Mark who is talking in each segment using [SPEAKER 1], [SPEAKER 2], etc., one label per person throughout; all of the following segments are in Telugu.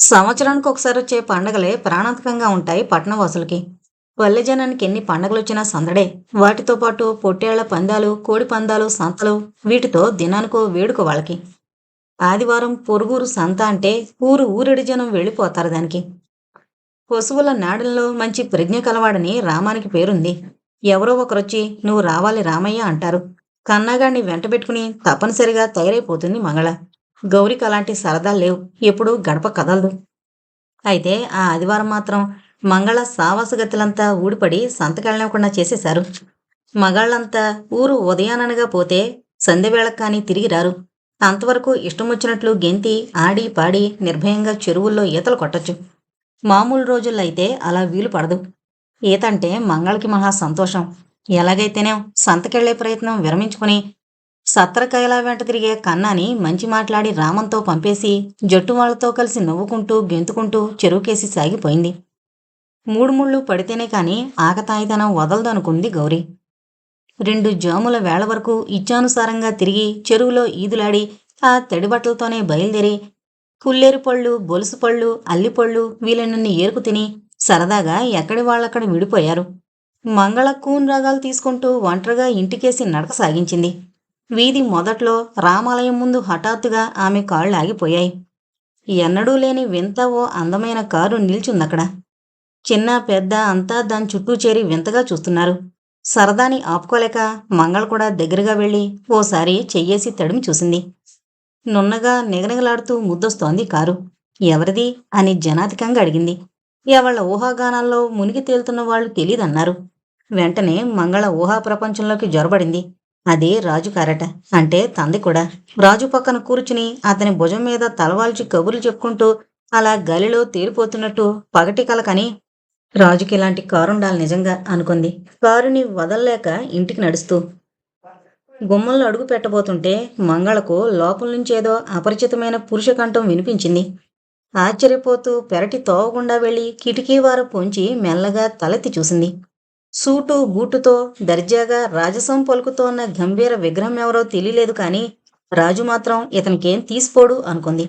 [SPEAKER 1] సంవత్సరానికి ఒకసారి వచ్చే పండగలే ప్రాణాంతకంగా ఉంటాయి పట్టణవాసులకి. పల్లె జనానికి ఎన్ని పండగలు వచ్చినా సందడే. వాటితో పాటు పొట్టేళ్ళ పందాలు కోడి పందాలు సంతలు వీటితో దినానికో వేడుక వాళ్ళకి. ఆదివారం పొరుగురు సంత అంటే ఊరు ఊరెడి జనం వెళ్ళిపోతారు దానికి. పశువుల నాడల్లో మంచి ప్రజ్ఞ కలవాడని రామానికి పేరుంది. ఎవరో ఒకరొచ్చి నువ్వు రావాలి రామయ్య అంటారు. కన్నాగాడిని వెంటబెట్టుకుని తప్పనిసరిగా తయారైపోతుంది మంగళ. గౌరికి అలాంటి సరదాలు లేవు. ఎప్పుడూ గడప కదలదు. అయితే ఆ ఆదివారం మాత్రం మంగళ సావాసగతులంతా ఊడిపడి సంతకెళ్ళనివ్వకుండా చేసేశారు. మగాళ్ళంతా ఊరు ఉదయాననగా పోతే సంధ్యవేళకు కానీ తిరిగి రారు. అంతవరకు ఇష్టం వచ్చినట్లు గెంతి ఆడి పాడి నిర్భయంగా చెరువుల్లో ఈతలు కొట్టచ్చు. మామూలు రోజుల్లో అయితే అలా వీలు పడదు. ఈత అంటే మంగళకి మహా సంతోషం. ఎలాగైతేనే సంతకెళ్ళే ప్రయత్నం విరమించుకుని సత్రకైలా వెంట తిరిగే కన్నాని మంచి మాట్లాడి రామంతో పంపేసి జట్టు వాళ్ళతో కలిసి నవ్వుకుంటూ గెంతుకుంటూ చెరువుకేసి సాగిపోయింది. మూడు ముళ్ళు పడితేనే కాని ఆకతాయితనం వదలదనుకుంది గౌరీ. రెండు జాముల వేళ వరకు ఇచ్చానుసారంగా తిరిగి చెరువులో ఈదులాడి ఆ తడిబట్టలతోనే బయలుదేరి కుల్లేరు పళ్ళు బొలుసు పళ్ళు అల్లిపళ్ళు వీలైనన్ని ఏరుకు తిని సరదాగా ఎక్కడి వాళ్ళక్కడ విడిపోయారు. మంగళ కూన్ రాగాలు తీసుకుంటూ ఒంటరిగా ఇంటికేసి నడక సాగించింది. వీధి మొదట్లో రామాలయం ముందు హఠాత్తుగా ఆమె కాళ్ళు ఆగిపోయాయి. ఎన్నడూ లేని వింత ఓ అందమైన కారు నిల్చుందక్కడ. చిన్న పెద్ద అంతా దాని చుట్టూ చేరి వింతగా చూస్తున్నారు. సరదాని ఆపుకోలేక మంగళ కూడా దగ్గరగా వెళ్ళి ఓసారి చెయ్యేసి తడిమి చూసింది. నున్నగా నిగనిగలాడుతూ ముద్దొస్తోంది కారు. ఎవరిది? అని జనాధికంగా అడిగింది. ఎవళ్ళ ఊహాగానాల్లో మునిగి తేలుతున్న వాళ్ళు తెలీదన్నారు. వెంటనే మంగళ ఊహా ప్రపంచంలోకి జొరబడింది. అదే రాజు కారట. అంటే తంది కూడా. రాజు పక్కన కూర్చుని అతని భుజం మీద తలవాల్చి కబుర్లు చెప్పుకుంటూ అలా గలిలో తేలిపోతున్నట్టు పగటి కలకని రాజుకి ఇలాంటి కారుండాలి నిజంగా అనుకుంది. కారుని వదల్లేక ఇంటికి నడుస్తూ గుమ్మంలో అడుగు పెట్టబోతుంటే మంగళకు లోపల నుంచి ఏదో అపరిచితమైన పురుష కంఠం వినిపించింది. ఆశ్చర్యపోతూ పెరటి తోవకుండా వెళ్ళి కిటికీ వారు పొంచి మెల్లగా తలెత్తి చూసింది. సూటు బూటుతో దర్జాగా రాజసం పలుకుతోన్న గంభీర విగ్రహం ఎవరో తెలియలేదు కానీ రాజు మాత్రం ఇతనికేం తీసిపోడు అనుకుంది.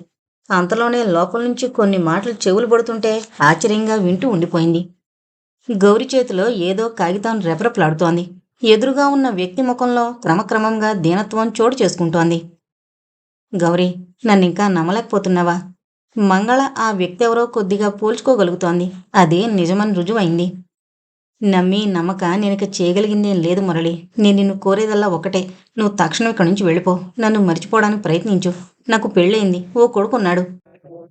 [SPEAKER 1] అంతలోనే లోపల నుంచి కొన్ని మాటలు చెవులు పడుతుంటే ఆశ్చర్యంగా వింటూ ఉండిపోయింది. గౌరి చేతిలో ఏదో కాగితం రెపరెపలాడుతోంది. ఎదురుగా ఉన్న వ్యక్తి ముఖంలో క్రమక్రమంగా దీనత్వం చోటు చేసుకుంటోంది. గౌరీ నన్నింకా నమ్మలేకపోతున్నావా? మంగళ ఆ వ్యక్తి ఎవరో కొద్దిగా పోల్చుకోగలుగుతోంది. అదే నిజమని రుజువైంది. నమ్మి నమ్మక నేనిక చేయగలిగిందేం లేదు మురళి. నేను నిన్ను కోరేదల్లా ఒకటే నువ్వు తక్షణం ఇక్కడి నుంచి వెళ్ళిపో. నన్ను మర్చిపోవడానికి ప్రయత్నించు. నాకు పెళ్ళయింది. ఓ కొడుకున్నాడు.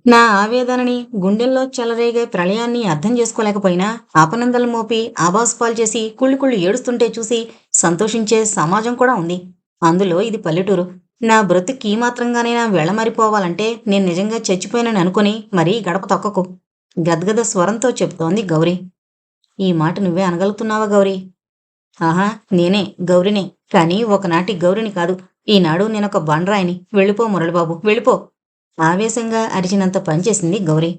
[SPEAKER 1] నా ఆవేదనని గుండెల్లో చెలరేగే ప్రళయాన్ని అర్థం చేసుకోలేకపోయినా ఆపనందలు మోపి ఆబాసుపాలు చేసి కుళ్ళి కుళ్ళు ఏడుస్తుంటే చూసి సంతోషించే సమాజం కూడా ఉంది. అందులో ఇది పల్లెటూరు. నా బ్రతుకి ఈ మాత్రంగానైనా వెళ్ళమరిపోవాలంటే నేను నిజంగా చచ్చిపోయానని అనుకుని మరీ గడప తొక్కకు. గద్గద స్వరంతో చెప్తోంది గౌరీ. ఈ మాట నువ్వే అనగలుగుతున్నావా గౌరీ? ఆహా నేనే గౌరినే. కానీ ఒకనాటి గౌరిని కాదు. ఈనాడు నేనొక బండ్రాయిని. వెళ్ళిపో మురళిబాబు వెళ్ళిపో. ఆవేశంగా అరిచినంత పనిచేసింది గౌరీ.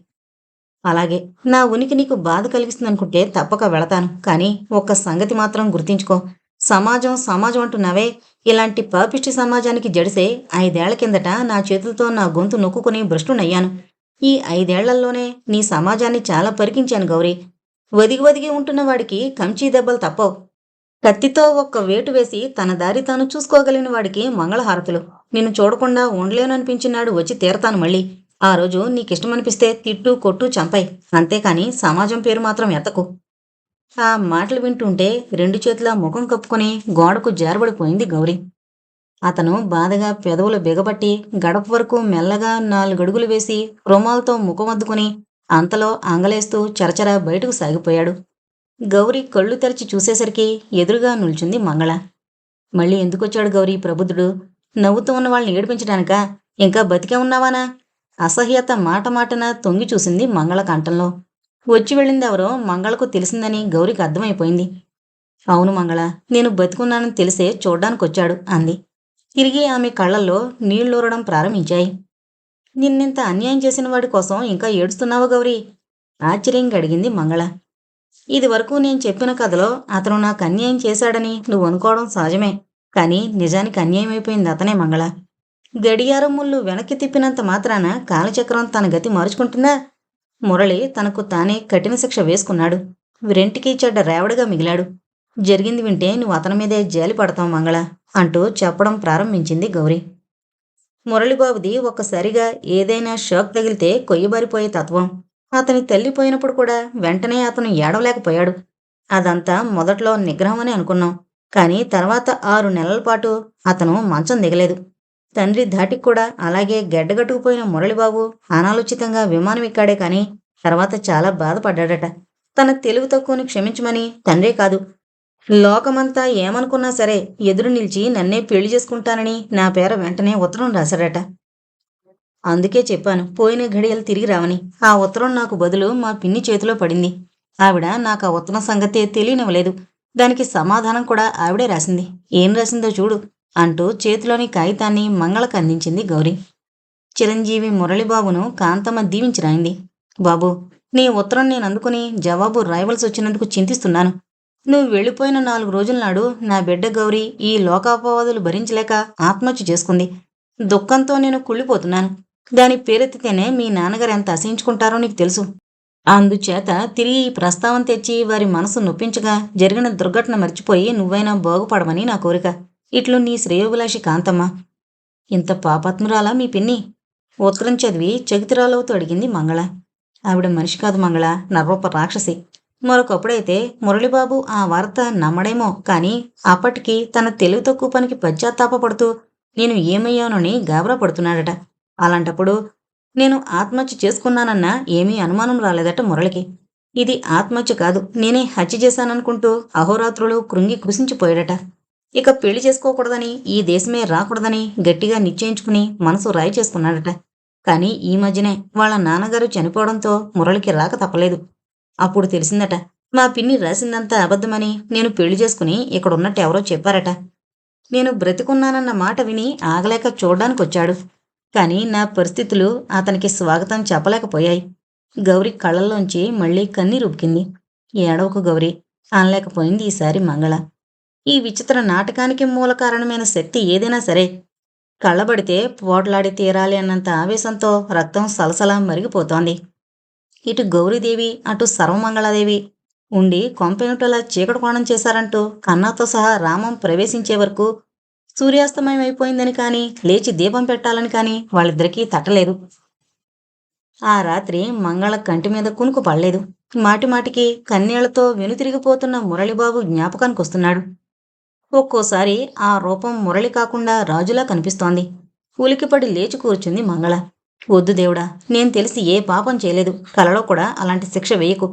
[SPEAKER 1] అలాగే నా ఉనికి నీకు బాధ కలిగిస్తుందనుకుంటే తప్పక వెళతాను. కానీ ఒక్క సంగతి మాత్రం గుర్తించుకో. సమాజం సమాజం అంటున్నావే. ఇలాంటి పాపిష్టి సమాజానికి జడిసే ఐదేళ్ళ కిందట నా చేతులతో నా గొంతు నొక్కుకుని భ్రష్టునయ్యాను. ఈ ఐదేళ్ళలోనే నీ సమాజాన్ని చాలా పరికించాను గౌరీ. ఒదిగి ఒదిగి ఉంటున్న వాడికి కంచీ దెబ్బలు తప్పవు. కత్తితో ఒక్క వేటు వేసి తన దారి తాను చూసుకోగలిగిన వాడికి మంగళహారతులు. నిన్ను చూడకుండా ఉండలేననిపించినాడు వచ్చి తీరతాను మళ్ళీ. ఆ రోజు నీకిష్టమనిపిస్తే తిట్టు కొట్టు చంపాయి. అంతేకాని సమాజం పేరు మాత్రం ఎత్తకు. ఆ మాటలు వింటుంటే రెండు చేతుల ముఖం కప్పుకొని గోడకు జారబడిపోయింది గౌరీ. అతను బాధగా పెదవులు బిగబట్టి గడప వరకు మెల్లగా నాలుగడుగులు వేసి రుమాలతో ముఖం అద్దుకుని అంతలో ఆంగలేస్తూ చరచర బయటకు సాగిపోయాడు. గౌరి కళ్ళు తెరిచి చూసేసరికి ఎదురుగా నిల్చుంది మంగళ. మళ్ళీ ఎందుకొచ్చాడు గౌరీ ప్రబుద్ధుడు? నవ్వుతూ ఉన్న వాళ్ళని ఏడిపించడానిక? ఇంకా బతికే ఉన్నావానా? అసహ్యత మాట మాటన తొంగి చూసింది మంగళ కంఠంలో. వచ్చి వెళ్ళింది ఎవరో మంగళకు తెలిసిందని గౌరికి అర్థమైపోయింది. అవును మంగళ నేను బతికున్నానని తెలిసే చూడ్డానికొచ్చాడు అంది. తిరిగి ఆమె కళ్ళల్లో నీళ్ళూరడం ప్రారంభించాయి. నిన్నింత అన్యాయం చేసిన వాడి కోసం ఇంకా ఏడుస్తున్నావా గౌరీ? ఆశ్చర్యంగా అడిగింది మంగళ. ఇది వరకు నేను చెప్పిన కథలో అతను నాకు అన్యాయం చేశాడని నువ్వు అనుకోవడం సహజమే. కానీ నిజానికి అన్యాయం అయిపోయింది అతనే మంగళ. గడియారం ముళ్ళు వెనక్కి తిప్పినంత మాత్రాన కాలచక్రం తన గతి మార్చుకుంటుందా? మురళి తనకు తానే కఠిన శిక్ష వేసుకున్నాడు. రెంటికి చెడ్డ రేవడిగా మిగిలాడు. జరిగింది వింటే నువ్వు అతని మీదే జాలి పడతావు మంగళ అంటూ చెప్పడం ప్రారంభించింది గౌరీ. మురళిబాబుది ఒక్కసారిగా ఏదైనా షాక్ తగిలితే కొయ్యబారిపోయే తత్వం. అతని తల్లి పోయినప్పుడు కూడా వెంటనే అతను ఏడవలేకపోయాడు. అదంతా మొదట్లో నిగ్రహమని అనుకున్నాం. కానీ తర్వాత ఆరు నెలల పాటు అతను మంచం దిగలేదు. తండ్రి ధాటికి కూడా అలాగే గడ్డగట్టుకుపోయిన మురళిబాబు అనాలోచితంగా విమానం ఎక్కాడే కానీ తర్వాత చాలా బాధపడ్డాడట. తన తెలివి తక్కువని క్షమించమని తండ్రే కాదు లోకమంతా ఏమనుకున్నా సరే ఎదురు నిలిచి నన్నే పెళ్ళి చేసుకుంటానని నా పేర వెంటనే ఉత్తరం రాశాడట అందుకే చెప్పాను పోయిన ఘడియలు తిరిగి రావని. ఆ ఉత్తరం నాకు బదులు మా పిన్ని చేతిలో పడింది. ఆవిడ నాకు ఆ ఉత్తరం సంగతే తెలియనివ్వలేదు. దానికి సమాధానం కూడా ఆవిడే రాసింది. ఏం రాసిందో చూడు అంటూ చేతిలోని కాగితాన్ని మంగళకు అందించింది గౌరీ. చిరంజీవి మురళిబాబును కాంతమ్మ దీవించి రాయింది. బాబు నీ ఉత్తరం నేను అందుకుని జవాబు రాయవలసి వచ్చినందుకు చింతిస్తున్నాను. నువ్వు వెళ్ళిపోయిన నాలుగు రోజుల నాడు నా బిడ్డ గౌరీ ఈ లోకాపవాదులు భరించలేక ఆత్మహత్య చేసుకుంది. దుఃఖంతో నేను కుళ్ళిపోతున్నాను. దాని పేరెత్తితేనే మీ నాన్నగారు ఎంత అసహించుకుంటారో నీకు తెలుసు. అందుచేత తిరిగి ఈ ప్రస్తావన తెచ్చి వారి మనసు నొప్పించగా జరిగిన దుర్ఘటన మర్చిపోయి నువ్వైనా బాగుపడమని నా కోరిక. ఇట్లు నీ శ్రేయోభిలాషి కాంతమ్మ. ఇంత పాపాత్మురాలా మీ పిన్ని? ఉత్తరం చదివి చగితిరాలవుతూ అడిగింది మంగళ. ఆవిడ మనిషి కాదు మంగళ నర్వప రాక్షసి. మరొకప్పుడైతే మురళిబాబు ఆ వార్త నమ్మడేమో కానీ అప్పటికి తన తెలివి తక్కువ పనికి పశ్చాత్తాపపడుతూ నేను ఏమయ్యానని గాబరా పడుతున్నాడట అలాంటప్పుడు నేను ఆత్మహత్య చేసుకున్నానన్నా ఏమీ అనుమానం రాలేదట మురళికి. ఇది ఆత్మహత్య కాదు. నేనే హత్య చేశాననుకుంటూ అహోరాత్రులు కృంగి కృషించిపోయాడట ఇక పెళ్ళి చేసుకోకూడదని ఈ దేశమే రాకూడదని గట్టిగా నిశ్చయించుకుని మనసు రాయి చేసుకున్నాడట. కానీ ఈ మధ్యనే వాళ్ళ నాన్నగారు చనిపోవడంతో మురళికి రాక తప్పలేదు. అప్పుడు తెలిసిందట మా పిన్ని రాసిందంతా అబద్ధమని నేను పెళ్ళి చేసుకుని ఇక్కడున్నట్టు ఎవరో చెప్పారట. నేను బ్రతికున్నానన్న మాట విని ఆగలేక చూడ్డానికి వచ్చాడు కానీ నా పరిస్థితులు అతనికి స్వాగతం చెప్పలేకపోయాయి. గౌరి కళ్ళల్లోంచి మళ్ళీ కన్నీరుబ్బికింది ఏడవకు గౌరి అనలేకపోయింది ఈసారి మంగళ. ఈ విచిత్ర నాటకానికి మూల కారణమైన శక్తి ఏదైనా సరే. కళ్ళబడితే పోట్లాడి తీరాలి అన్నంత ఆవేశంతో రక్తం సలసల మరిగిపోతోంది. ఇటు గౌరీదేవి అటు సర్వమంగళాదేవి. ఉండి కొంపెనుటలా చీకటి కోణం చేశారంటూ కన్నాతో సహా రామం ప్రవేశించే వరకు సూర్యాస్తమయం అయిపోయిందని కానీ లేచి దీపం పెట్టాలని కానీ వాళ్ళిద్దరికీ తట్టలేదు. ఆ రాత్రి మంగళ కంటి మీద కునుకు పడలేదు. మాటిమాటికి కన్నీళ్ళతో వెనుతిరిగిపోతున్న మురళిబాబు జ్ఞాపకానికి వస్తున్నాడు. ఒక్కోసారి ఆ రూపం మురళి కాకుండా రాజులా కనిపిస్తోంది. ఉలికిపడి లేచి కూర్చుంది మంగళ. వద్దు దేవుడా నేను తెలిసి ఏ పాపం చేయలేదు. కలలో కూడా అలాంటి శిక్ష వేయకు.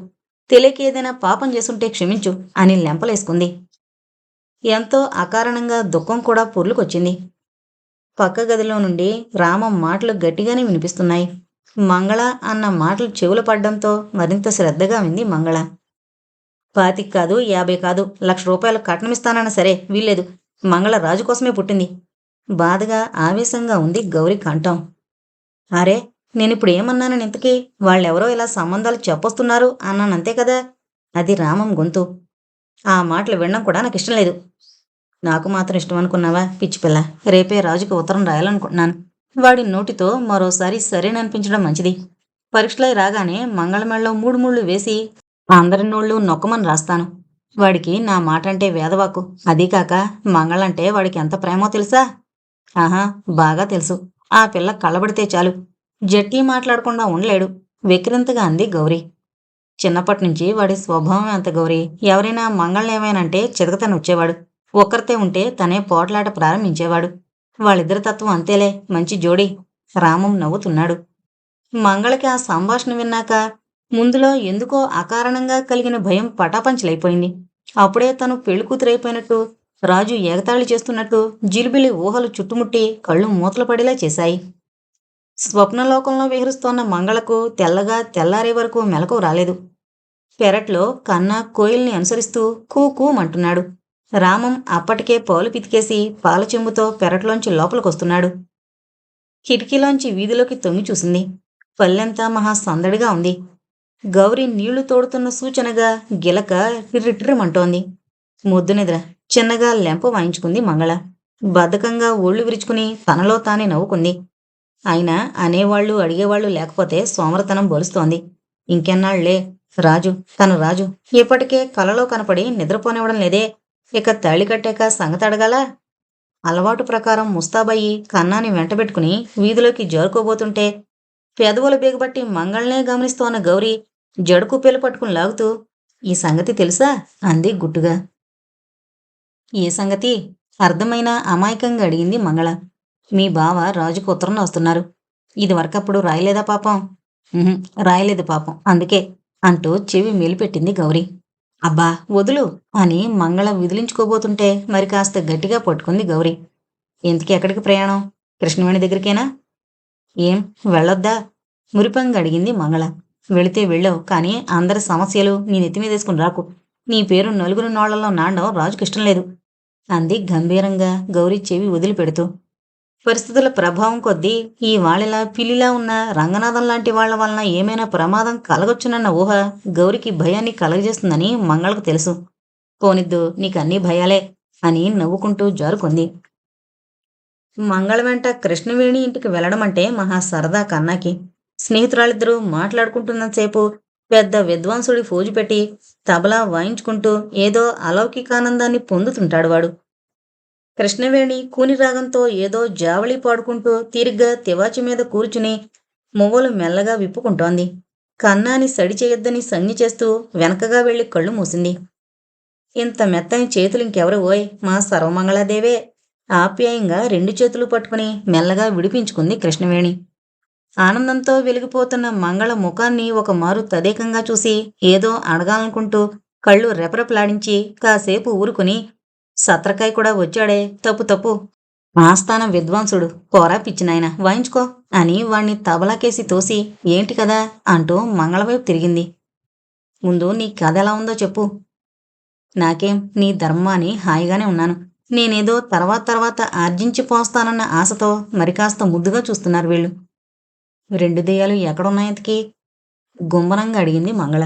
[SPEAKER 1] తెలియక ఏదైనా పాపం చేసుంటే క్షమించు అని లెంపలేసుకుంది. ఎంతో అకారణంగా దుఃఖం కూడా పొర్లుకొచ్చింది. పక్క గదిలో నుండి రామం మాటలు గట్టిగానే వినిపిస్తున్నాయి. మంగళ అన్న మాటలు చెవులు పడ్డంతో మరింత శ్రద్ధగా వింది మంగళ. పాతికి కాదు యాభై కాదు లక్ష రూపాయలు కట్నమిస్తానన్నా సరే వీల్లేదు. మంగళ రాజు కోసమే పుట్టింది. బాధగా ఆవేశంగా ఉంది గౌరి కంఠం. అరే నేనిప్పుడు ఏమన్నానని ఇంతకీ? వాళ్ళెవరో ఇలా సంబంధాలు చెప్పొస్తున్నారు అన్నానంతే కదా? అది రామం గొంతు. ఆ మాటలు వినడం కూడా నాకు ఇష్టం లేదు. నాకు మాత్రం ఇష్టం అనుకున్నావా పిచ్చి పిల్ల? రేపే రాజుకి ఉత్తరం రాయాలనుకుంటున్నాను. వాడి నోటితో మరోసారి సరేననిపించడం మంచిది. పరీక్షలై రాగానే మంగళమేళలో మూడు ముళ్ళు వేసి అందరి నోళ్ళు నొక్కమని రాస్తాను. వాడికి నా మాట అంటే వేదవాకు అదీకాక మంగళంటే వాడికి ఎంత ప్రేమో తెలుసా? ఆహా బాగా తెలుసు. ఆ పిల్ల కళ్ళబడితే చాలు. జట్లీ మాట్లాడకుండా ఉండలేడు. వెక్కిరింతగా అంది గౌరీ. చిన్నప్పటినుంచి వాడి స్వభావం అంత గౌరీ? ఎవరైనా మంగళం చితకతను వచ్చేవాడు ఒక్కరితే ఉంటే తనే పోట్లాట ప్రారంభించేవాడు. వాళ్ళిద్దరి తత్వం అంతేలే మంచి జోడి. రామం నవ్వుతున్నాడు. మంగళకి ఆ సంభాషణ విన్నాక ముందులో ఎందుకో అకారణంగా కలిగిన భయం పటాపంచలైపోయింది. అప్పుడే తను పెళ్ళికూతురైపోయినట్టు రాజు ఏగతాళి చేస్తున్నట్టు జిలిబిలి ఊహలు చుట్టుముట్టి కళ్ళు మూతలు పడేలా చేశాయి. స్వప్నలోకంలో విహరిస్తోన్న మంగళకు తెల్లగా తెల్లారే వరకు మెలకు రాలేదు. పెరట్లో కన్న కోయిల్ని అనుసరిస్తూ కూ కూమంటున్నాడు రామం అప్పటికే పాలు పితికేసి పాల చెంబుతో పెరట్లోంచి లోపలికొస్తున్నాడు. కిటికీలోంచి వీధిలోకి తొంగి చూసింది. పల్లెంతా మహా సందడిగా ఉంది. గౌరి నీళ్ళు తోడుతున్న సూచనగా గిలక రిట్రిమంటోంది ముద్దు నిద్ర. చిన్నగా లెంప వాయించుకుంది మంగళ. బద్ధకంగా ఒళ్ళు విరుచుకుని తనలో తానే నవ్వుకుంది. అయినా అనేవాళ్ళు అడిగేవాళ్ళు లేకపోతే సోమరతనం బలుస్తోంది. ఇంకెన్నాళ్ళే? రాజు తను రాజు. ఇప్పటికే కలలో కనపడి నిద్రపోనివ్వడం లేదే. ఇక తాళి కట్టాక సంగతి అడగాల? అలవాటు ప్రకారం ముస్తాబయ్యి కన్నాని వెంటబెట్టుకుని వీధిలోకి జారుకోబోతుంటే పెదవులు బిగబట్టి మంగళనే గమనిస్తోన్న గౌరీ జడుకు పెళ్ళి పట్టుకుని లాగుతూ ఈ సంగతి తెలుసా? అంది గుట్టుగా. ఏ సంగతి? అర్థమైన అమాయకంగా అడిగింది మంగళ. మీ బావ రాజుకు ఉత్తరం వస్తున్నారు ఇది వరకప్పుడు రాయలేదా పాపం? రాయలేదు పాపం. అందుకే అంటూ చెవి మేలుపెట్టింది గౌరీ. అబ్బా వదులు అని మంగళ విదిలించుకోబోతుంటే మరి కాస్త గట్టిగా పట్టుకుంది గౌరీ. ఎందుకు ఎక్కడికి ప్రయాణం? కృష్ణవేణి దగ్గరికేనా? ఏం వెళ్ళొద్దా? మురిపంగా అడిగింది మంగళ. వెళితే వెళ్ళావు కానీ అందరి సమస్యలు నీ నెత్తి మీద రాకు. నీ పేరు నలుగురు నోళ్ళలో నాండం రాజుకి ఇష్టం లేదు. అంది గంభీరంగా గౌరీ చెవి వదిలిపెడుతూ. పరిస్థితుల ప్రభావం కొద్దీ ఈ వాళ్ళలా పిల్లిలా ఉన్న రంగనాథం లాంటి వాళ్ళ వలన ఏమైనా ప్రమాదం కలగొచ్చునన్న ఊహ గౌరికి భయాన్ని కలగజేస్తుందని మంగళకు తెలుసు. పోనిద్దు నీకన్నీ భయాలే అని నవ్వుకుంటూ జారుకుంది. మంగళ వెంట కృష్ణవేణి ఇంటికి వెళ్ళడం అంటే మహా సరదా కన్నాకి. స్నేహితురాలిద్దరూ మాట్లాడుకుంటున్నంతసేపు పెద్ద విద్వాంసుడి ఫోజు పెట్టి తబలా వాయించుకుంటూ ఏదో అలౌకికానందాన్ని పొందుతుంటాడు వాడు. కృష్ణవేణి కూని రాగంతో ఏదో జావళి పాడుకుంటూ తీరిగ్గా తివాచి మీద కూర్చుని మువ్వలు మెల్లగా విప్పుకుంటోంది. కన్నాని సడి చేయొద్దని సంజ్ఞ చేస్తూ వెనకగా వెళ్ళి కళ్ళు మూసింది. ఇంత మెత్తని చేతులు ఇంకెవరు? ఓయ్ మా సర్వమంగళాదేవే. ఆప్యాయంగా రెండు చేతులు పట్టుకుని మెల్లగా విడిపించుకుంది కృష్ణవేణి. ఆనందంతో వెలిగిపోతున్న మంగళ ముఖాన్ని ఒక మారు తదేకంగా చూసి ఏదో అడగాలనుకుంటూ కళ్ళు రెపరెపలాడించి కాసేపు ఊరుకుని సత్రకాయ కూడా వచ్చాడే తప్పు తప్పు. ఆస్థాన విద్వాంసుడు. పోరా పిచ్చినాయన వాయించుకో అని వాణ్ణి తబలాకేసి తోసి ఏంటి కదా అంటూ మంగళవైపు తిరిగింది. ముందు నీ కథ ఎలా ఉందో చెప్పు. నాకేం నీ ధర్మాన్ని హాయిగానే ఉన్నాను. నేనేదో తర్వాత తర్వాత ఆర్జించి పోస్తానన్న ఆశతో మరి కాస్త ముద్దుగా చూస్తున్నారు వీళ్ళు. రెండు దెయ్యాలు ఎక్కడున్నాయంతకి గుమ్మరంగా అడిగింది మంగళ.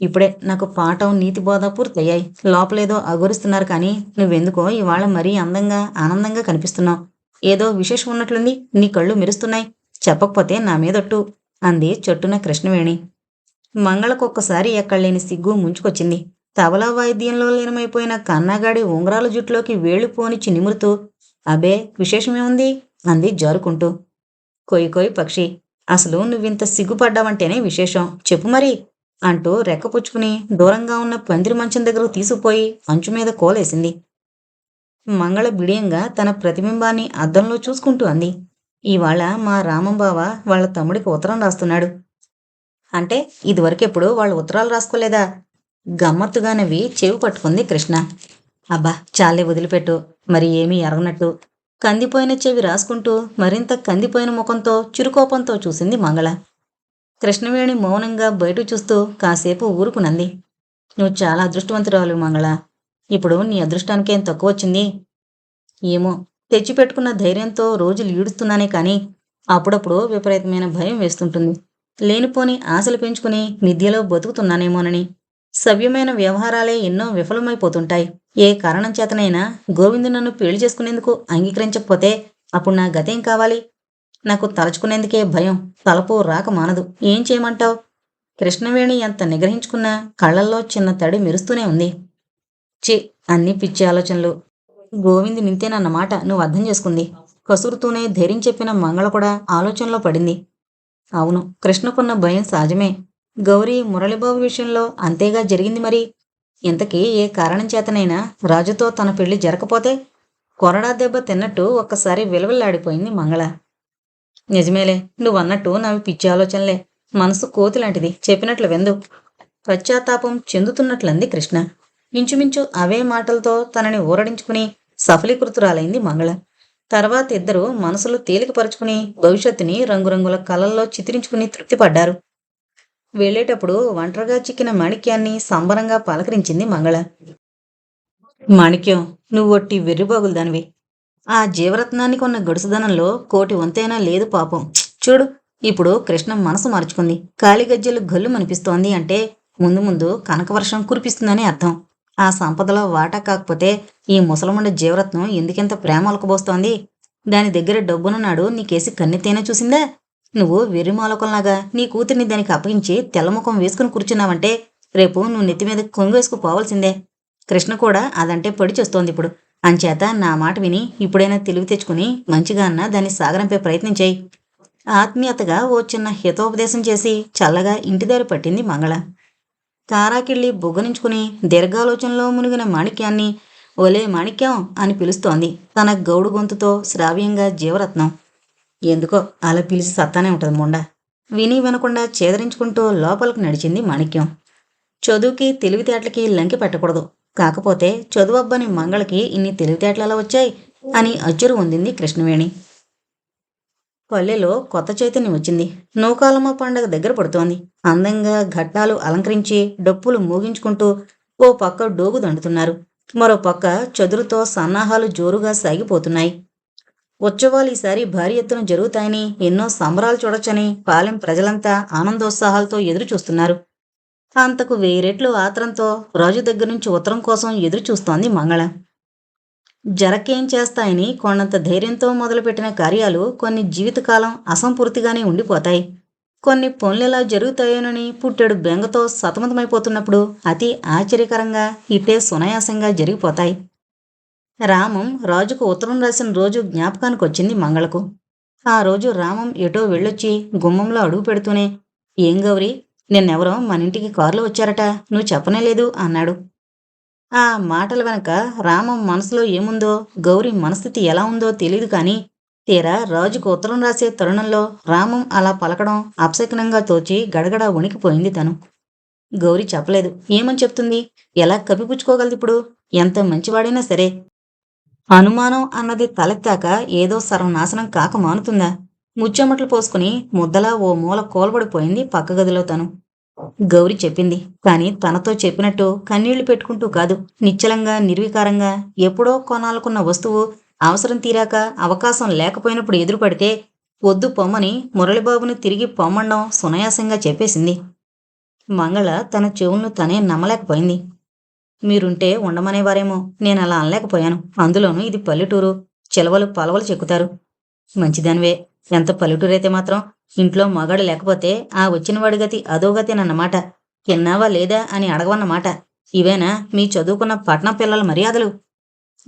[SPEAKER 1] ఇప్పుడే నాకు పాఠం నీతి బోధ పూర్తయ్యాయి. లోపలేదో అగురుస్తున్నారు కానీ నువ్వెందుకో ఇవాళ మరీ అందంగా ఆనందంగా కనిపిస్తున్నావు. ఏదో విశేషం ఉన్నట్లుంది నీ కళ్ళు మెరుస్తున్నాయి. చెప్పకపోతే నా మీదొట్టు అంది చెట్టున కృష్ణవేణి. మంగళకొక్కసారి ఎక్కడలేని సిగ్గు ముంచుకొచ్చింది. తబలా వాయిద్యంలో లీనమైపోయిన కన్నాగాడి ఉంగరాల జుట్టులోకి వేళ్ళు పోనిచ్చి నిమురుతూ అబే విశేషమేముంది? అంది జారుకుంటూ. కొయ్యి పక్షి అసలు నువ్వింత సిగ్గుపడ్డావంటేనే విశేషం. చెప్పు మరి అంటూ రెక్కపుచ్చుకుని దూరంగా ఉన్న పందిరి మంచం దగ్గరకు తీసుకుపోయి అంచు మీద కోలేసింది. మంగళ బిడియంగా తన ప్రతిబింబాన్ని అద్దంలో చూసుకుంటూ అంది ఇవాళ మా రామంబావ వాళ్ళ తమ్ముడికి ఉత్తరం రాస్తున్నాడు. అంటే ఇదివరకెప్పుడు వాళ్ళు ఉత్తరాలు రాసుకోలేదా? గమ్మత్తుగా నవ్వి చెవి పట్టుకుంది కృష్ణ. అబ్బా చాలే వదిలిపెట్టు. మరి ఏమీ ఎరగనట్టు కందిపోయిన చెవి రాసుకుంటూ మరింత కందిపోయిన ముఖంతో చురుకోపంతో చూసింది మంగళ. కృష్ణవేణి మౌనంగా బయట చూస్తూ కాసేపు ఊరుకునంది నువ్వు చాలా అదృష్టవంతురాలు మంగళ. ఇప్పుడు నీ అదృష్టానికేం తక్కువ వచ్చింది? ఏమో తెచ్చిపెట్టుకున్న ధైర్యంతో రోజులు ఈడుస్తున్నానే కానీ అప్పుడప్పుడు విపరీతమైన భయం వేస్తుంటుంది. లేనిపోని ఆశలు పెంచుకుని మిథ్యలో బతుకుతున్నానేమోనని. సవ్యమైన వ్యవహారాలే ఎన్నో విఫలమైపోతుంటాయి. ఏ కారణం చేతనైనా గోవిందు నన్ను పెళ్ళి చేసుకునేందుకు అంగీకరించకపోతే అప్పుడు నా గతేం కావాలి? నాకు తలచుకునేందుకే భయం తలపు రాక మానదు. ఏం చేయమంటావు? కృష్ణవేణి ఎంత నిగ్రహించుకున్నా కళ్ళల్లో చిన్న తడి మెరుస్తూనే ఉంది. చి అన్ని పిచ్చి ఆలోచనలు. గోవిందు నింతేనన్నమాట నువ్వు అర్థం చేసుకుంది. కసురుతూనే ధైర్యం చెప్పిన మంగళ కూడా ఆలోచనలో పడింది. అవును కృష్ణకున్న భయం సహజమే. గౌరీ మురళిబాబు విషయంలో అంతేగా జరిగింది మరి? ఇంతకీ ఏ కారణం చేతనైనా రాజుతో తన పెళ్ళి జరగపోతే కొరడా దెబ్బ తిన్నట్టు ఒక్కసారి విలవిల్లాడిపోయింది మంగళ. నిజమేలే నువ్వన్నట్టు నవి పిచ్చి ఆలోచనలే. మనసు కోతి లాంటిది చెప్పినట్లు వెందు. పశ్చాత్తాపం చెందుతున్నట్లంది కృష్ణ. ఇంచుమించు అవే మాటలతో తనని ఊరడించుకుని సఫలీకృతురాలైంది మంగళ. తర్వాత ఇద్దరు మనసులు తేలికపరుచుకుని భవిష్యత్తుని రంగురంగుల కలల్లో చిత్రించుకుని తృప్తిపడ్డారు. వెళ్ళేటప్పుడు ఒంటరిగా చిక్కిన మాణిక్యాన్ని సంబరంగా పలకరించింది మంగళ. మాణిక్యం నువ్వొట్టి వెర్రిబాగులు దానివి. ఆ జీవరత్నానికి ఉన్న గడుసుదనంలో కోటి వంతైనా లేదు పాపం. చూడు ఇప్పుడు కృష్ణ మనసు మార్చుకుంది. కాలిగజ్జలు గల్లు మనిపిస్తోంది అంటే ముందు ముందు కనకవర్షం కురిపిస్తుందని అర్థం. ఆ సంపదలో వాటా కాకపోతే ఈ ముసలమండ జీవరత్నం ఎందుకింత ప్రేమ అలకబోస్తోంది? దాని దగ్గర డబ్బునున్నాడు నీకేసి కన్నెత్తేనే చూసిందా? నువ్వు వెర్రిమాలకంలాగా నీ కూతుర్ని దానికి అప్పగించి తెల్లముఖం వేసుకుని కూర్చున్నావంటే రేపు నువ్వు నెత్తి మీద కొంగు పోవాల్సిందే. కృష్ణ కూడా అదంటే పొడి చేస్తోంది ఇప్పుడు. అంచేత నా మాట విని ఇప్పుడైనా తెలివి తెచ్చుకుని మంచిగా అన్న దాన్ని సాగరంపే ప్రయత్నం చేయి. ఆత్మీయతగా ఓ చిన్న హితోపదేశం చేసి చల్లగా ఇంటిదారి పట్టింది మంగళ. కారాకిళ్ళి బుగ్గనించుకుని దీర్ఘాలోచనలో మునిగిన మాణిక్యాన్ని ఒలే మాణిక్యం అని పిలుస్తోంది. తన గౌడు గొంతుతో శ్రావ్యంగా జీవరత్నం. ఎందుకో అలా పిలిచి సత్తానే ఉంటుంది ముండ. విని వినకుండా చేదరించుకుంటూ లోపలికి నడిచింది మాణిక్యం. చదువుకి తెలివితేటలకి లంకి పెట్టకూడదు. కాకపోతే చదువు అబ్బని మంగళకి ఇన్ని తెలివితేటలు వచ్చాయి అని అచ్చురు ఉంది కృష్ణవేణి. పల్లెలో కొత్త చైతన్యం వచ్చింది. నూకాలమ్మ పండగ దగ్గర పడుతోంది. అందంగా ఘట్టాలు అలంకరించి డప్పులు మోగించుకుంటూ ఓ పక్క డోగు దండుతున్నారు. మరో పక్క చదురుతో సన్నాహాలు జోరుగా సాగిపోతున్నాయి. ఉత్సవాలు ఈసారి భారీ ఎత్తున జరుగుతాయని ఎన్నో సంబరాలు చూడొచ్చని పాలెం ప్రజలంతా ఆనందోత్సాహాలతో ఎదురు చూస్తున్నారు అంతకు వెయ్యి రెట్లు ఆత్రంతో రాజు దగ్గర నుంచి ఉత్తరం కోసం ఎదురు చూస్తోంది మంగళ. జరకేం చేస్తాయని కొండంత ధైర్యంతో మొదలుపెట్టిన కార్యాలు కొన్ని జీవితకాలం అసంపూర్తిగానే ఉండిపోతాయి. కొన్ని పనులెలా జరుగుతాయోనని పుట్టెడు బెంగతో సతమతమైపోతున్నప్పుడు అతి ఆశ్చర్యకరంగా ఇట్టే సునాయాసంగా జరిగిపోతాయి. రామం రాజుకు ఉత్తరం రాసిన రోజు జ్ఞాపకానికి వచ్చింది మంగళకు. ఆ రోజు రామం ఎటో వెళ్ళొచ్చి గుమ్మంలో అడుగు పెడుతూనే ఏం గౌరీ నిన్నెవరో మన ఇంటికి కారులో వచ్చారట నువ్వు చెప్పనే లేదు అన్నాడు. ఆ మాటల వెనక రామం మనసులో ఏముందో గౌరీ మనస్థితి ఎలా ఉందో తెలియదు కానీ తీరా రాజుకు ఉత్తరం రాసే తరుణంలో రామం అలా పలకడం అపశకనంగా తోచి గడగడ వణికిపోయింది తను. గౌరీ చెప్పలేదు ఏమని చెప్తుంది? ఎలా కప్పిపుచ్చుకోగలదు ఇప్పుడు ఎంత మంచివాడైనా సరే అనుమానం అన్నది తలెత్తాక ఏదో సర్వనాశనం కాక మానుతుందా? ముచ్చెమట్లు పోసుకుని ముద్దలా ఓ మూల కోల్బడిపోయింది పక్క గదిలో తను. గౌరి చెప్పింది కాని తనతో చెప్పినట్టు కన్నీళ్ళు పెట్టుకుంటూ కాదు. నిశ్చలంగా నిర్వికారంగా ఎప్పుడో కొనాలకున్న వస్తువు అవసరం తీరాక అవకాశం లేకపోయినప్పుడు ఎదురుపడితే వద్దు పొమ్మని మురళిబాబును తిరిగి పొమ్మండం సునాయాసంగా చెప్పేసింది. మంగళ తన చెవులను తనే నమ్మలేకపోయింది. మీరుంటే ఉండమనేవారేమో. నేను అలా అనలేకపోయాను. అందులోనూ ఇది పల్లెటూరు. చిలవలు పలవలు చెక్కుతారు. మంచిదానివే. ఎంత పల్లెటూరైతే మాత్రం ఇంట్లో మగాడు లేకపోతే ఆ వచ్చినవాడి గతి అదో గతినన్నమాట. తిన్నావా లేదా అని అడగవన్నమాట. ఇవేనా? మీ చదువుకున్న పట్నం పిల్లల మర్యాదలు.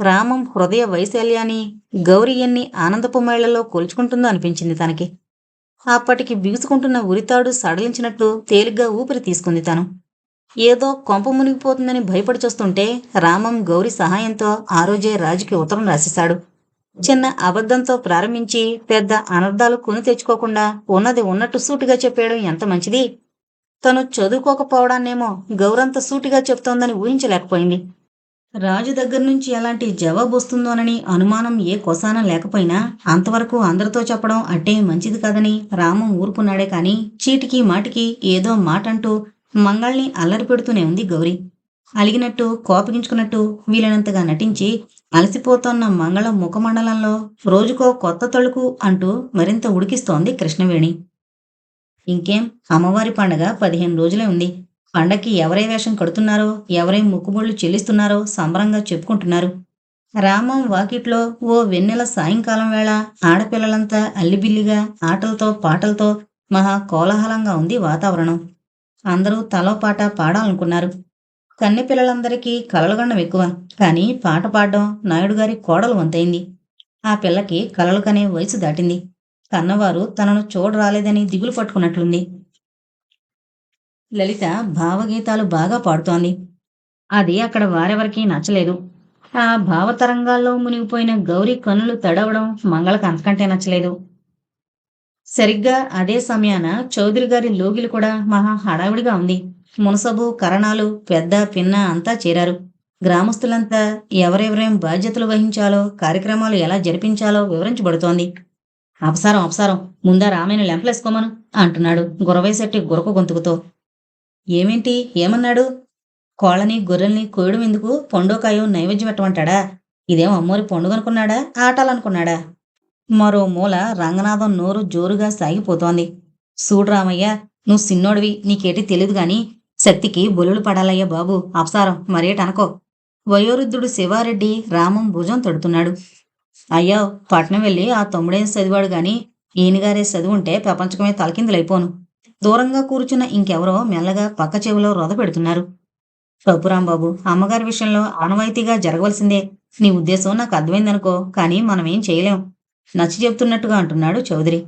[SPEAKER 1] రామం హృదయ వైశాల్యాన్ని గౌరియన్ని ఆనందపు మేళ్ళలో కొలుచుకుంటుందో అనిపించింది తనకి. అప్పటికి బిగుసుకుంటున్న ఉరితాడు సడలించినట్లు తేలిగ్గా ఊపిరి తీసుకుంది తను. ఏదో కొంప మునిగిపోతుందని భయపడి చూస్తుంటే రామం గౌరి సహాయంతో ఆ రోజే రాజుకి ఉత్తరం రాసేశాడు. చిన్న అబద్ధంతో ప్రారంభించి పెద్ద అనర్థాలు కొని తెచ్చుకోకుండా ఉన్నది ఉన్నట్టు సూటిగా చెప్పేయడం ఎంత మంచిది? తను చదువుకోకపోవడాన్నేమో గౌరంత సూటిగా చెప్తోందని ఊహించలేకపోయింది. రాజు దగ్గర నుంచి ఎలాంటి జవాబు వస్తుందోనని అనుమానం ఏ కొసాన లేకపోయినా అంతవరకు అందరితో చెప్పడం అట్టే మంచిది కాదని రామం ఊరుకున్నాడే కాని చీటికి మాటికి ఏదో మాట అంటూ మంగళని అల్లరి పెడుతూనే ఉంది గౌరి. అలిగినట్టు కోపగించుకున్నట్టు వీలైనంతగా నటించి అలసిపోతున్న మంగళ ముఖమండలంలో రోజుకో కొత్త తళుకు అంటూ మరింత ఉడికిస్తోంది కృష్ణవేణి. ఇంకేం అమ్మవారి పండగ పదిహేను రోజులే ఉంది. పండక్కి ఎవరై వేషం కడుతున్నారో ఎవరై ముక్కుబొళ్ళు చెల్లిస్తున్నారో సంబరంగా చెప్పుకుంటున్నారు. రామం వాకిట్లో ఓ వెన్నెల సాయంకాలం వేళ ఆడపిల్లలంతా అల్లిబిల్లిగా ఆటలతో పాటలతో మహా కోలాహలంగా ఉంది వాతావరణం. అందరూ తలో పాట పాడాలనుకున్నారు. కన్నె పిల్లలందరికీ కలలుగండం ఎక్కువ. కానీ పాట పాడడం నాయుడు గారి కోడలు వంతైంది. ఆ పిల్లకి కలలు కనే వయసు దాటింది. కన్నవారు తనను చూడరాలేదని దిగులు పట్టుకున్నట్లుంది. లలిత భావగీతాలు బాగా పాడుతోంది. అది అక్కడ వారెవరికీ నచ్చలేదు. ఆ భావతరంగాల్లో మునిగిపోయిన గౌరీ కన్నులు తడవడం మంగళకు అంతకంటే నచ్చలేదు. సరిగ్గా అదే సమయాన చౌదరి గారి లోగిలు కూడా మహా హడావిడిగా ఉంది. మునసబు కరణాలు పెద్ద పిన్న అంతా చేరారు. గ్రామస్తులంతా ఎవరెవరేం బాధ్యతలు వహించాలో కార్యక్రమాలు ఎలా జరిపించాలో వివరించబడుతోంది. అపసారం అపసారం ముందా రామాయణ లెంపలేసుకోమను అంటున్నాడు గురవైశెట్టి గురక గొంతుకుతో. ఏమేంటి? ఏమన్నాడు? కోళ్ళని గొర్రెల్ని కోయడం ఎందుకు? పండుకాయో నైవేద్యం పెట్టమంటాడా? ఇదేం అమ్మోరి పండుగ అనుకున్నాడా ఆటాలనుకున్నాడా? మరో మూల రంగనాథం నోరు జోరుగా సాగిపోతోంది. చూడు రామయ్య నువ్వు సిన్నోడివి నీకేటి తెలియదు గాని శక్తికి బొలులు పడాలయ్యా బాబు అప్సారం మరేటనుకో వయోవృద్ధుడు శివారెడ్డి రామం భుజం తడుతున్నాడు. అయ్యో పట్నం వెళ్ళి ఆ తమ్ముడేం చదివాడు గాని ఈయనగారే చదువుంటే ప్రపంచకమే తలకిందులైపోను. దూరంగా కూర్చున్న ఇంకెవరో మెల్లగా పక్క చెవిలో రొద పెడుతున్నారు. బాబు అమ్మగారి విషయంలో ఆనవాయితీగా జరగవలసిందే. నీ ఉద్దేశం నాకు అర్థమైందనుకో కానీ మనమేం చేయలేం. నచ్చి చెప్తున్నట్టుగా అంటున్నాడు చౌదరి.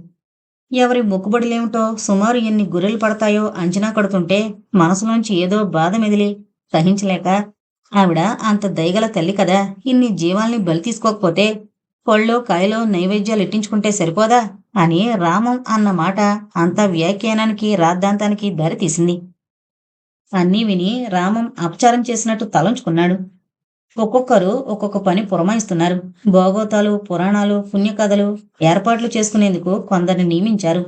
[SPEAKER 1] ఎవరి మొక్కుబడులేమిటో సుమారు ఎన్ని గొర్రెలు పడతాయో అంచనా కడుతుంటే మనసులోంచి ఏదో బాధ మెదిలి సహించలేక ఆవిడ అంత దయగల తల్లి కదా ఇన్ని జీవాల్ని బలి తీసుకోకపోతే పళ్ళో కాయలో నైవేద్యాలు ఎట్టించుకుంటే సరిపోదా? అని రామం అన్న మాట అంత వ్యాఖ్యానానికి రాద్ధాంతానికి దారి తీసింది అన్నీ విని రామం అపచారం చేసినట్టు తలంచుకున్నాడు. ఒక్కొక్కరు ఒక్కొక్క పని పురమాయిస్తున్నారు. భోగోతాలు పురాణాలు పుణ్యకథలు ఏర్పాట్లు చేసుకునేందుకు కొందరిని నియమించారు.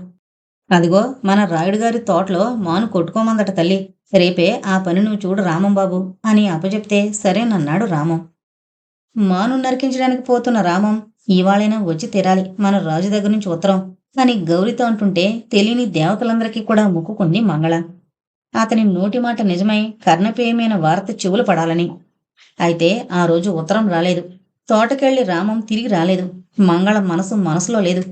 [SPEAKER 1] అదిగో మన రాయుడు గారి తోటలో మాను కొట్టుకోమందట తల్లి. రేపే ఆ పని నువ్వు చూడు రామం బాబు అని అప్పచెప్తే సరేనన్నాడు రామం. మాను నరికించడానికి పోతున్న రామం ఇవాళైనా వచ్చి తీరాలి. మన రాజు దగ్గర నుంచి ఉత్తరం అని గౌరితో అంటుంటే తెలియని దేవతలందరికీ కూడా ముక్కుకుంది మంగళ. అతని నోటి మాట నిజమై కర్ణపేయమైన వార్త చెవులు పడాలని అయితే ఆ రోజు ఉత్తరం రాలేదు. తోటకెళ్ళి రామం తిరిగి రాలేదు. మంగళ మనసు మనసులో లేదు.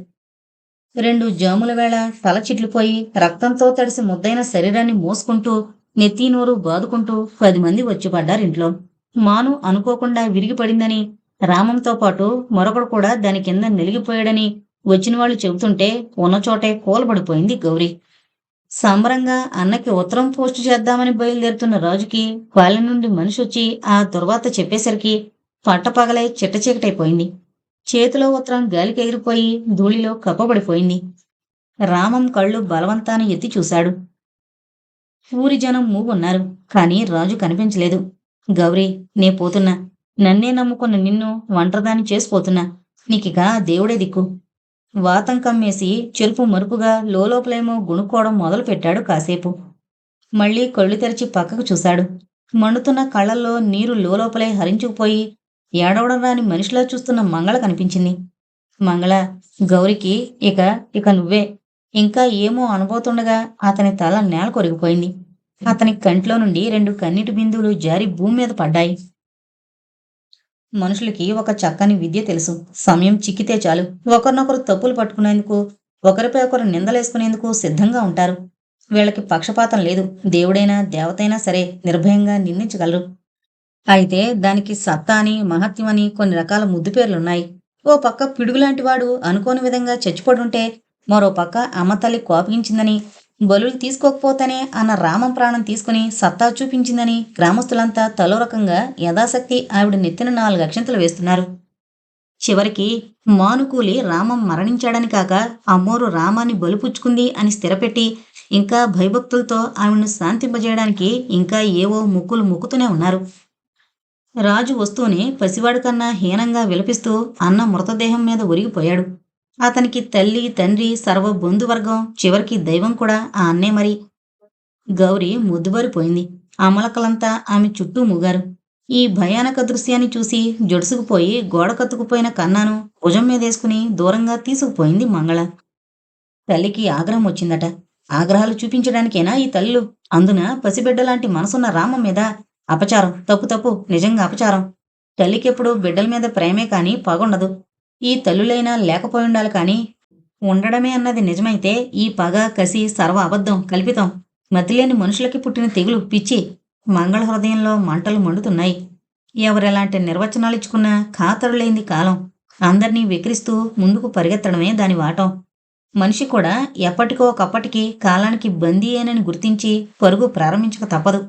[SPEAKER 1] రెండు జాముల వేళ తల చిట్లిపోయి రక్తంతో తడిసి ముద్దైన శరీరాన్ని మోసుకుంటూ నెత్తి నోరు బాదుకుంటూ పది మంది వచ్చి పడ్డారు ఇంట్లో. మాను అనుకోకుండా విరిగిపడిందని రామంతో పాటు మరొకడు కూడా దాని కింద నిలిగిపోయాడని వచ్చిన వాళ్ళు చెబుతుంటే ఉన్న చోటే కూలబడిపోయింది గౌరీ. సంబరంగా అన్నకి ఉత్తరం పోస్ట్ చేద్దామని బయలుదేరుతున్న రాజుకి వాళ్ళ నుండి మనిషి వచ్చి ఆ దుర్వార్త చెప్పేసరికి పట్టపగలై చిట్ట చీకటైపోయింది. చేతిలో ఉత్తరం గాలికి ఎగిరిపోయి ధూళిలో కప్పబడిపోయింది. రామం కళ్ళు బలవంతాన ఎత్తి చూశాడు. ఊరి జనం మూగున్నారు కానీ రాజు కనిపించలేదు. గౌరీ నే పోతున్నా. నన్నే నమ్ముకున్న నిన్ను ఒంటరిదాన్ని చేసిపోతున్నా. నీకిక దేవుడే దిక్కు. వాతం కమ్మేసి చెరుపు మరుపుగా లోపలేమో గుణుక్కోవడం మొదలుపెట్టాడు కాసేపు. మళ్ళీ కళ్ళు తెరిచి పక్కకు చూశాడు. మండుతున్న కళ్ళల్లో నీరు లోపలే హరించుకుపోయి ఏడవడం రాని మనిషిలా చూస్తున్న మంగళ కనిపించింది. మంగళ గౌరికి ఇక ఇక నువ్వే. ఇంకా ఏమో అనబోతుండగా అతని తల నేల కొరిగిపోయింది. అతని కంట్లో నుండి రెండు కన్నీటి బిందువులు జారి భూమి మీద పడ్డాయి. మనుషులకి ఒక చక్కని విద్య తెలుసు. సమయం చిక్కితే చాలు. ఒకరినొకరు తప్పులు పట్టుకునేందుకు ఒకరిపై ఒకరు నిందలేసుకునేందుకు సిద్ధంగా ఉంటారు. వీళ్ళకి పక్షపాతం లేదు. దేవుడైనా దేవతైనా సరే నిర్భయంగా నిందించగలరు. అయితే దానికి సత్తా అని మహత్యం అని కొన్ని రకాల ముద్దు పేర్లున్నాయి. ఓ పక్క పిడుగులాంటి వాడు అనుకోని విధంగా చచ్చిపడుంటే మరో పక్క అమ్మతల్లి కోపగించిందని బలులు తీసుకోకపోతేనే అన్న రామం ప్రాణం తీసుకుని సత్తా చూపించిందని గ్రామస్తులంతా తలో రకంగా యథాశక్తి ఆవిడ నెత్తిన నాలుగు అక్షంతలు వేస్తున్నారు. చివరికి మానుకూలి రామం మరణించాడని కాక అమ్మోరు రామాన్ని బలుపుచ్చుకుంది అని స్థిరపెట్టి ఇంకా భయభక్తులతో ఆవిడను శాంతింపజేయడానికి ఇంకా ఏవో ముక్కులు ముక్కుతూనే ఉన్నారు. రాజు వస్తూనే పసివాడి కన్నా హీనంగా విలపిస్తూ అన్న మృతదేహం మీద ఒరిగిపోయాడు. అతనికి తల్లి తండ్రి సర్వ బంధువర్గం చివరికి దైవం కూడా ఆ అన్నే మరి. గౌరి ముద్దుబారిపోయింది. అమలకలంతా ఆమె చుట్టూ మూగారు. ఈ భయానక దృశ్యాన్ని చూసి జొడుసుకుపోయి గోడ కత్తుకుపోయిన కన్నాను భుజం మీదేసుకుని దూరంగా తీసుకుపోయింది మంగళ. తల్లికి ఆగ్రహం వచ్చిందట. ఆగ్రహాలు చూపించడానికేనా ఈ తల్లు? అందున పసిబిడ్డలాంటి మనసున్న రామం మీద అపచారం. తప్పు తప్పు. నిజంగా అపచారం. తల్లికెప్పుడు బిడ్డల మీద ప్రేమే కాని పగుండదు ఈ తల్లులైనా లేకపోయుండాలి కానీ ఉండడమే అన్నది నిజమైతే ఈ పగ కసి సర్వ అబద్ధం కల్పితం. మతిలేని మనుషులకి పుట్టిన తెగులు పిచ్చి మంగళ హృదయంలో మంటలు మండుతున్నాయి. ఎవరెలాంటి నిర్వచనాలు ఇచ్చుకున్నా ఖాతరులైంది కాలం. అందరినీ వికరిస్తూ ముందుకు పరిగెత్తడమే దాని వాటం. మనిషి కూడా ఎప్పటికో ఒకప్పటికి కాలానికి బందీ అయినని గుర్తించి పరుగు ప్రారంభించక తప్పదు.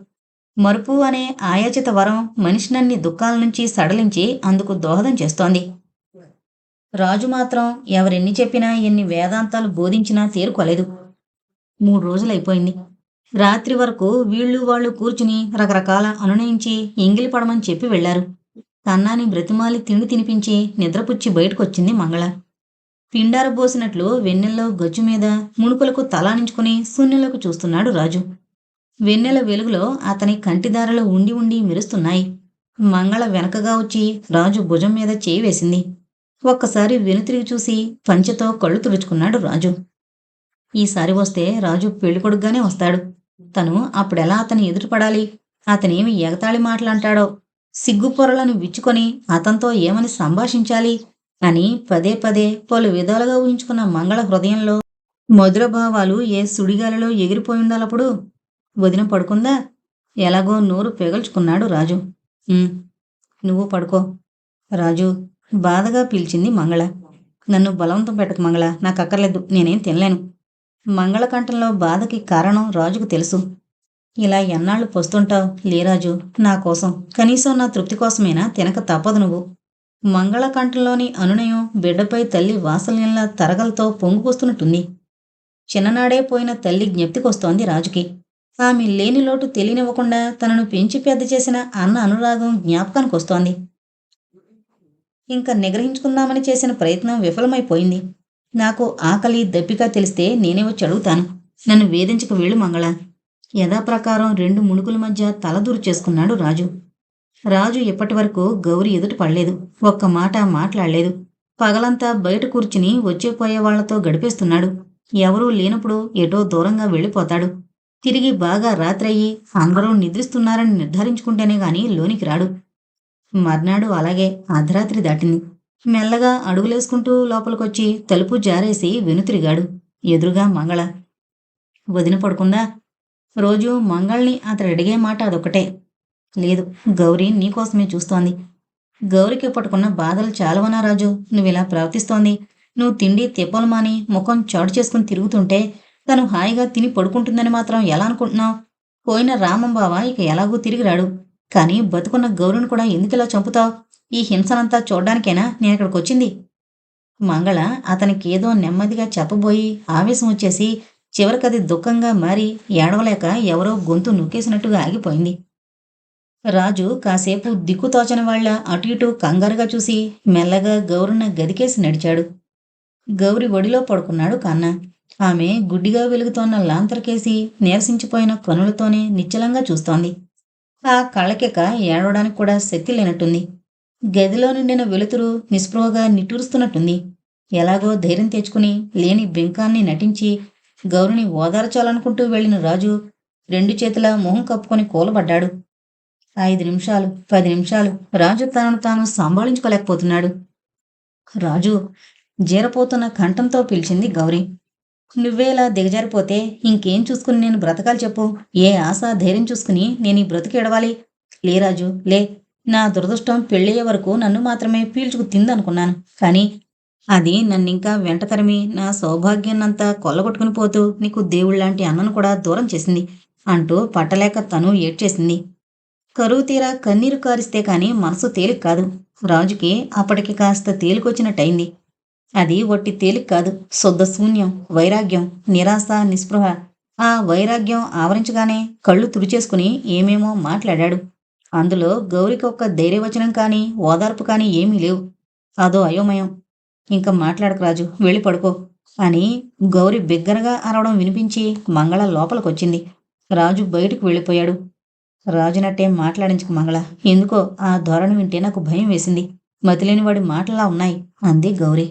[SPEAKER 1] మరుపు అనే ఆయాచిత వరం మనిషినన్ని దుఃఖాల నుంచి సడలించి అందుకు దోహదం చేస్తోంది. రాజు మాత్రం ఎవరెన్ని చెప్పినా ఎన్ని వేదాంతాలు బోధించినా తేరుకోలేదు. మూడు రోజులైపోయింది. రాత్రి వరకు వీళ్ళు వాళ్ళు కూర్చుని రకరకాల అనునయించి ఎంగిలి పడమని చెప్పి వెళ్ళారు కన్నాని బ్రతిమాలి తిండి తినిపించి నిద్రపుచ్చి బయటకొచ్చింది మంగళ. పిండార బోసినట్లు వెన్నెల్లో గజ్జు మీద ముణుకులకు తలానించుకుని శూన్యంలోకి చూస్తున్నాడు రాజు. వెన్నెల వెలుగులో అతని కంటిదారలు ఉండి ఉండి మెరుస్తున్నాయి. మంగళ వెనకగా వచ్చి రాజు భుజం మీద చేయి వేసింది. ఒక్కసారి వెనుతిరిగి చూసి పంచెతో కళ్ళు తుడుచుకున్నాడు రాజు. ఈసారి వస్తే రాజు పెళ్ళికొడుగ్గానే వస్తాడు. తను అప్పుడెలా అతని ఎదురుపడాలి అతనేమి ఎగతాళి మాటలంటాడో? సిగ్గు పొరలను విచ్చుకొని అతనితో ఏమని సంభాషించాలి? అని పదే పదే పలు విధాలుగా ఊహించుకున్న మంగళ హృదయంలో మధుర భావాలు ఏ సుడిగాలిలో ఎగిరిపోయి ఉండాలప్పుడు? వదిన పడుకుందా? ఎలాగో నోరు పెగల్చుకున్నాడు రాజు. నువ్వు పడుకో. రాజు బాధగా పిలిచింది మంగళ. నన్ను బలవంతం పెట్టకు మంగళ నాకు అక్కర్లేదు నేనేం తినలేను. మంగళకంఠంలో బాధకి కారణం రాజుకు తెలుసు. ఇలా ఎన్నాళ్ళు పొస్తుంటావు లేరాజు? నా కోసం. కనీసం నా తృప్తి కోసమైనా? తినక తప్పదు నువ్వు. మంగళ కంఠంలోని అనునయం బిడ్డపై తల్లి వాసల్యంలా తరగలతో పొంగుకొస్తున్నట్టుంది చిన్ననాడే పోయిన తల్లి జ్ఞప్తికొస్తోంది రాజుకి. ఆమె లేని లోటు తెలియనివ్వకుండా తనను పెంచి పెద్ద చేసిన అన్న అనురాగం జ్ఞాపకానికి వస్తోంది ఇంకా నిగ్రహించుకుందామని చేసిన ప్రయత్నం విఫలమైపోయింది. నాకు ఆకలి దప్పిక తెలిస్తే నేనే వచ్చి అడుగుతాను. నన్ను వేధించక వేళ్ళు మంగళ. యథాప్రకారం రెండు ముణుకుల మధ్య తలదూరు చేసుకున్నాడు రాజు. రాజు ఇప్పటి వరకు గౌరి ఎదుట పడలేదు. ఒక్క మాట మాట్లాడలేదు. పగలంతా బయట కూర్చుని వచ్చేపోయే వాళ్ళతో గడిపేస్తున్నాడు. ఎవరూ లేనప్పుడు ఎటో దూరంగా వెళ్ళిపోతాడు. తిరిగి బాగా రాత్రయ్యి అందరూ నిద్రిస్తున్నారని నిర్ధారించుకుంటేనే గాని లోనికి రాడు. మర్నాడు అలాగే అర్ధరాత్రి దాటింది. మెల్లగా అడుగులేసుకుంటూ లోపలికొచ్చి తలుపు జారేసి వెనుతిరిగాడు ఎదురుగా మంగళ. వదిన పడుకుందా? రోజు మంగళని అతడు అడిగే మాట అదొకటే లేదు గౌరీ నీకోసమే చూస్తోంది. గౌరికి పట్టుకున్న బాధలు చాలవనా రాజు? నువ్విలా ప్రవర్తిస్తోంది. నువ్వు తిండి తిప్పలు మాని ముఖం చాటు చేసుకుని తిరుగుతుంటే తను హాయిగా తిని పడుకుంటుందని మాత్రం ఎలా అనుకుంటున్నావు? పోయిన రామంబావ ఇక ఎలాగూ తిరిగి రాడు. కానీ బతుకున్న గౌరుని కూడా ఎందుకిలా చంపుతావు? ఈ హింసనంతా చూడ్డానికైనా నేను ఇక్కడికి వచ్చింది మంగళ అతనికి ఏదో నెమ్మదిగా చెప్పబోయి ఆవేశం వచ్చేసి చివరికది దుఃఖంగా మారి ఏడవలేక ఎవరో గొంతు నొక్కేసినట్టుగా ఆగిపోయింది. రాజు కాసేపు దిక్కుతోచని వాళ్ళ అటు ఇటు కంగారుగా చూసి మెల్లగా గౌరున్న గదికేసి నడిచాడు. గౌరి ఒడిలో పడుకున్నాడు కన్న. ఆమె గుడ్డిగా వెలుగుతోన్న లాంతరికేసి నీరసించిపోయిన కనులతోనే నిశ్చలంగా చూస్తోంది. ఆ కళ్ళకెక ఏడవడానికి కూడా శక్తి లేనట్టుంది. గదిలో నిండిన వెలుతురు నిస్పృహగా నిట్టూరుస్తున్నట్టుంది. ఎలాగో ధైర్యం తెచ్చుకుని లేని బింకాన్ని నటించి గౌరిని ఓదార్చాలనుకుంటూ వెళ్ళిన రాజు రెండు చేతుల మొహం కప్పుకొని కూలబడ్డాడు. ఐదు నిమిషాలు పది నిమిషాలు రాజు తనను తాను సంభాళించుకోలేకపోతున్నాడు. రాజు జీరపోతున్న కంఠంతో పిలిచింది గౌరీ. నువ్వేలా దిగజారిపోతే ఇంకేం చూసుకుని నేను బ్రతకాలి చెప్పు? ఏ ఆశ ధైర్యం చూసుకుని నేను ఈ బ్రతుకు ఎడవాలి లే రాజు లే. నా దురదృష్టం పెళ్ళయ్యే వరకు నన్ను మాత్రమే పీల్చుకు తిందనుకున్నాను. కానీ అది నన్నింకా వెంట తరిమి నా సౌభాగ్యాన్నంతా కొల్లగొట్టుకుని పోతూ నీకు దేవుళ్ళలాంటి అన్నను కూడా దూరం చేసింది అంటూ పట్టలేక తను ఏడ్చేసింది. కరువు తీరా కన్నీరు కారిస్తే కాని మనసు తేలిక కాదు. రాజుకి అప్పటికి కాస్త తేలికొచ్చినట్టయింది అది ఒట్టి తేలిక కాదు. శుద్ధ శూన్యం వైరాగ్యం నిరాశ నిస్పృహ. ఆ వైరాగ్యం ఆవరించగానే కళ్ళు తుడిచేసుకుని ఏమేమో మాట్లాడాడు. అందులో గౌరికి ఒక్క ధైర్యవచనం కానీ ఓదార్పు కానీ ఏమీ లేవు. అదో అయోమయం. ఇంకా మాట్లాడకు రాజు వెళ్ళి పడుకో అని గౌరి బిగ్గరగా అరవడం వినిపించి మంగళ లోపలికొచ్చింది. రాజు బయటకు వెళ్ళిపోయాడు. రాజునట్టే మాట్లాడించక మంగళ. ఎందుకో ఆ ధోరణి వింటే నాకు భయం వేసింది. మతిలేనివాడి మాటలా ఉన్నాయి అంది గౌరీ.